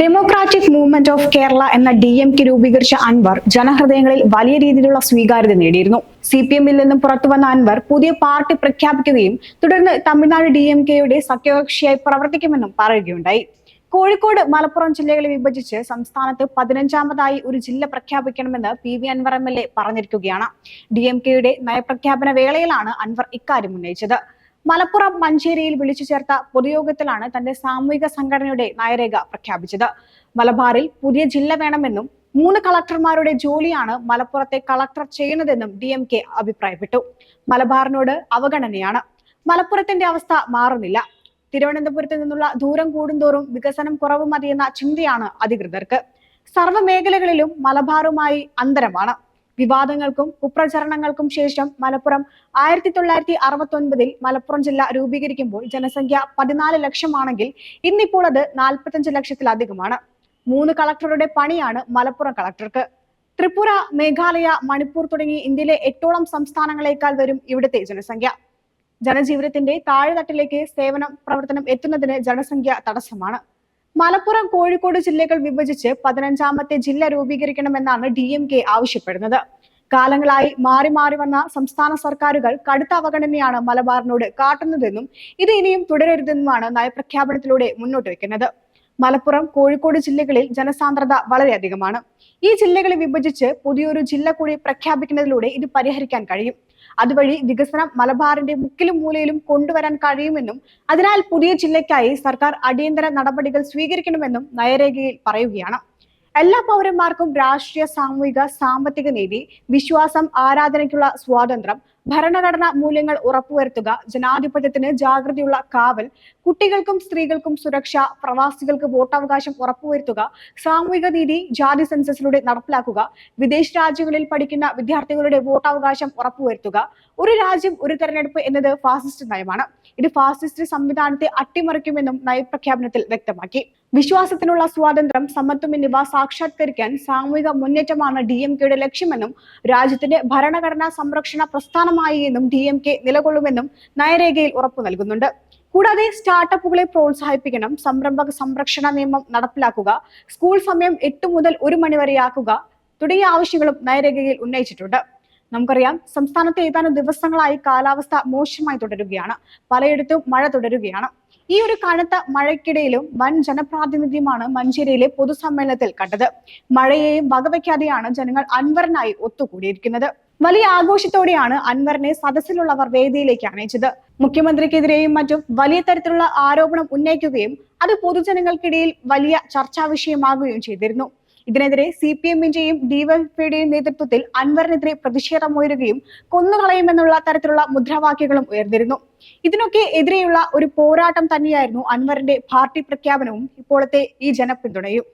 Democratic movement of Kerala എന്ന D M K രൂപീകരിച്ച അൻവർ ജനഹൃദയങ്ങളിൽ വലിയ രീതിയിലുള്ള സ്വീകാര്യത നേടിയിരുന്നു. സി പി എമ്മിൽ നിന്നും പുറത്തുവന്ന അൻവർ പുതിയ പാർട്ടി പ്രഖ്യാപിക്കുകയും തുടർന്ന് തമിഴ്നാട് ഡി എം കെയുടെ സഖ്യകക്ഷിയായി പ്രവർത്തിക്കുമെന്നും പറയുകയുണ്ടായി. കോഴിക്കോട് മലപ്പുറം ജില്ലകളെ വിഭജിച്ച് സംസ്ഥാനത്ത് പതിനഞ്ചാമതായി ഒരു ജില്ല പ്രഖ്യാപിക്കണമെന്ന് P V Anvar M L A പറഞ്ഞിരിക്കുകയാണ്. ഡി എം കെയുടെ നയപ്രഖ്യാപന വേളയിലാണ് അൻവർ ഇക്കാര്യം ഉന്നയിച്ചത്. മലപ്പുറം മഞ്ചേരിയിൽ വിളിച്ചു ചേർത്ത പൊതുയോഗത്തിലാണ് തന്റെ സാമൂഹിക സംഘടനയുടെ നയരേഖ പ്രഖ്യാപിച്ചത്. മലബാറിൽ പുതിയ ജില്ല വേണമെന്നും മൂന്ന് കളക്ടർമാരുടെ ജോലിയാണ് മലപ്പുറത്തെ കളക്ടർ ചെയ്യുന്നതെന്നും ഡി എം കെ അഭിപ്രായപ്പെട്ടു. മലബാറിനോട് അവഗണനയാണ്. മലപ്പുറത്തിന്റെ അവസ്ഥ മാറുന്നില്ല. തിരുവനന്തപുരത്ത് നിന്നുള്ള ദൂരം കൂടുന്തോറും വികസനം കുറവ് മതിയെന്ന ചിന്തയാണ് അധികൃതർക്ക്. സർവ മലബാറുമായി അന്തരമാണ്. വിവാദങ്ങൾക്കും കുപ്രചരണങ്ങൾക്കും ശേഷം മലപ്പുറം ആയിരത്തി തൊള്ളായിരത്തി അറുപത്തി ഒൻപതിൽ മലപ്പുറം ജില്ല രൂപീകരിക്കുമ്പോൾ ജനസംഖ്യ പതിനാല് ലക്ഷമാണെങ്കിൽ ഇന്നിപ്പോൾ അത് നാൽപ്പത്തഞ്ച് ലക്ഷത്തിലധികമാണ്. മൂന്ന് കളക്ടറുടെ പണിയാണ് മലപ്പുറം കളക്ടർക്ക്. ത്രിപുര മേഘാലയ മണിപ്പൂർ തുടങ്ങി ഇന്ത്യയിലെ എട്ടോളം സംസ്ഥാനങ്ങളേക്കാൾ വരും ഇവിടുത്തെ ജനസംഖ്യ. ജനജീവിതത്തിന്റെ താഴെത്തട്ടിലേക്ക് സേവനം പ്രവർത്തനം എത്തുന്നതിന് ജനസംഖ്യ തടസ്സമാണ്. മലപ്പുറം കോഴിക്കോട് ജില്ലകൾ വിഭജിച്ച് പതിനഞ്ചാമത്തെ ജില്ല രൂപീകരിക്കണമെന്നാണ് ഡി എം കെ ആവശ്യപ്പെടുന്നത്. കാലങ്ങളായി മാറി മാറി വന്ന സംസ്ഥാന സർക്കാരുകൾ കടുത്ത അവഗണനയാണ് മലബാറിനോട് കാട്ടുന്നതെന്നും ഇത് ഇനിയും തുടരരുതെന്നുമാണ് നയപ്രഖ്യാപനത്തിലൂടെ മുന്നോട്ട് വെക്കുന്നത് മലപ്പുറം കോഴിക്കോട് ജില്ലകളിൽ ജനസാന്ദ്രത വളരെയധികമാണ്. ഈ ജില്ലകളെ വിഭജിച്ച് പുതിയൊരു ജില്ല കൂടി പ്രഖ്യാപിക്കുന്നതിലൂടെ ഇത് പരിഹരിക്കാൻ കഴിയും. അതുവഴി വികസനം മലബാറിന്റെ മുക്കിലും മൂലയിലും കൊണ്ടുവരാൻ കഴിയുമെന്നും അതിനാൽ പുതിയ ജില്ലയ്ക്കായി സർക്കാർ അടിയന്തര നടപടികൾ സ്വീകരിക്കണമെന്നും നയരേഖയിൽ പറയുകയാണ്. എല്ലാ പൗരന്മാർക്കും രാഷ്ട്രീയ സാമൂഹിക സാമ്പത്തിക നീതി വിശ്വാസം ആരാധനയ്ക്കുള്ള സ്വാതന്ത്ര്യം ഭരണഘടനാ മൂല്യങ്ങൾ ഉറപ്പുവരുത്തുക ജനാധിപത്യത്തിന് ജാഗ്രതയുള്ള കാവൽ കുട്ടികൾക്കും സ്ത്രീകൾക്കും സുരക്ഷ പ്രവാസികൾക്ക് വോട്ടവകാശം ഉറപ്പുവരുത്തുക സാമൂഹിക നീതി ജാതി സെൻസസിലൂടെ നടപ്പിലാക്കുക വിദേശ രാജ്യങ്ങളിൽ പഠിക്കുന്ന വിദ്യാർത്ഥികളുടെ വോട്ടവകാശം ഉറപ്പുവരുത്തുക. ഒരു രാജ്യം ഒരു തെരഞ്ഞെടുപ്പ് എന്നത് ഫാസിസ്റ്റ് നയമാണ്. ഇത് ഫാസിസ്റ്റ് സംവിധാനത്തെ അട്ടിമറിക്കുമെന്നും നയപ്രഖ്യാപനത്തിൽ വ്യക്തമാക്കി. വിശ്വാസത്തിനുള്ള സ്വാതന്ത്ര്യം സമത്വം എന്നിവ സാക്ഷാത്കരിക്കാൻ സാമൂഹിക മുന്നേറ്റമാണ് ഡി എം കെയുടെ ലക്ഷ്യമെന്നും രാജ്യത്തിന്റെ ഭരണഘടനാ സംരക്ഷണ പ്രസ്ഥാനമായി എന്നും ഡി എം കെ നിലകൊള്ളുമെന്നും നയരേഖയിൽ ഉറപ്പു നൽകുന്നുണ്ട്. കൂടാതെ സ്റ്റാർട്ടപ്പുകളെ പ്രോത്സാഹിപ്പിക്കണം സംരംഭക സംരക്ഷണ നിയമം നടപ്പിലാക്കുക സ്കൂൾ സമയം എട്ട് മുതൽ ഒരു മണിവരെയാക്കുക തുടങ്ങിയ ആവശ്യങ്ങളും നയരേഖയിൽ ഉന്നയിച്ചിട്ടുണ്ട്. നമുക്കറിയാം സംസ്ഥാനത്ത് ഏതാനും ദിവസങ്ങളായി കാലാവസ്ഥ മോശമായി തുടരുകയാണ്. പലയിടത്തും മഴ തുടരുകയാണ്. ഈ ഒരു കനത്ത മഴയ്ക്കിടയിലും വൻ ജനപ്രാതിനിധ്യമാണ് മഞ്ചേരിയിലെ പൊതുസമ്മേളനത്തിൽ കണ്ടത്. മഴയെയും വകവയ്ക്കാതെയാണ് ജനങ്ങൾ അൻവറിനായി ഒത്തുകൂടിയിരിക്കുന്നത്. വലിയ ആഘോഷത്തോടെയാണ് അൻവറിനെ സദസ്സിലുള്ളവർ വേദിയിലേക്ക് അണയിച്ചത് മുഖ്യമന്ത്രിക്കെതിരെയും മറ്റും വലിയ തരത്തിലുള്ള ആരോപണം ഉന്നയിക്കുകയും അത് പൊതുജനങ്ങൾക്കിടയിൽ വലിയ ചർച്ചാ വിഷയമാകുകയും ചെയ്തിരുന്നു. ഇതിനെതിരെ സി പി എമ്മിന്റെയും ഡിവൈഎഫ്ഐയുടെയും നേതൃത്വത്തിൽ അൻവറിനെതിരെ പ്രതിഷേധമുയരുകയും കൊന്നുകളയുമെന്നുള്ള തരത്തിലുള്ള മുദ്രാവാക്യങ്ങളും ഉയർന്നിരുന്നു. ഇതിനൊക്കെ എതിരെയുള്ള ഒരു പോരാട്ടം തന്നെയായിരുന്നു അൻവറിന്റെ പാർട്ടി പ്രഖ്യാപനവും ഇപ്പോഴത്തെ ഈ ജനപിന്തുണയും.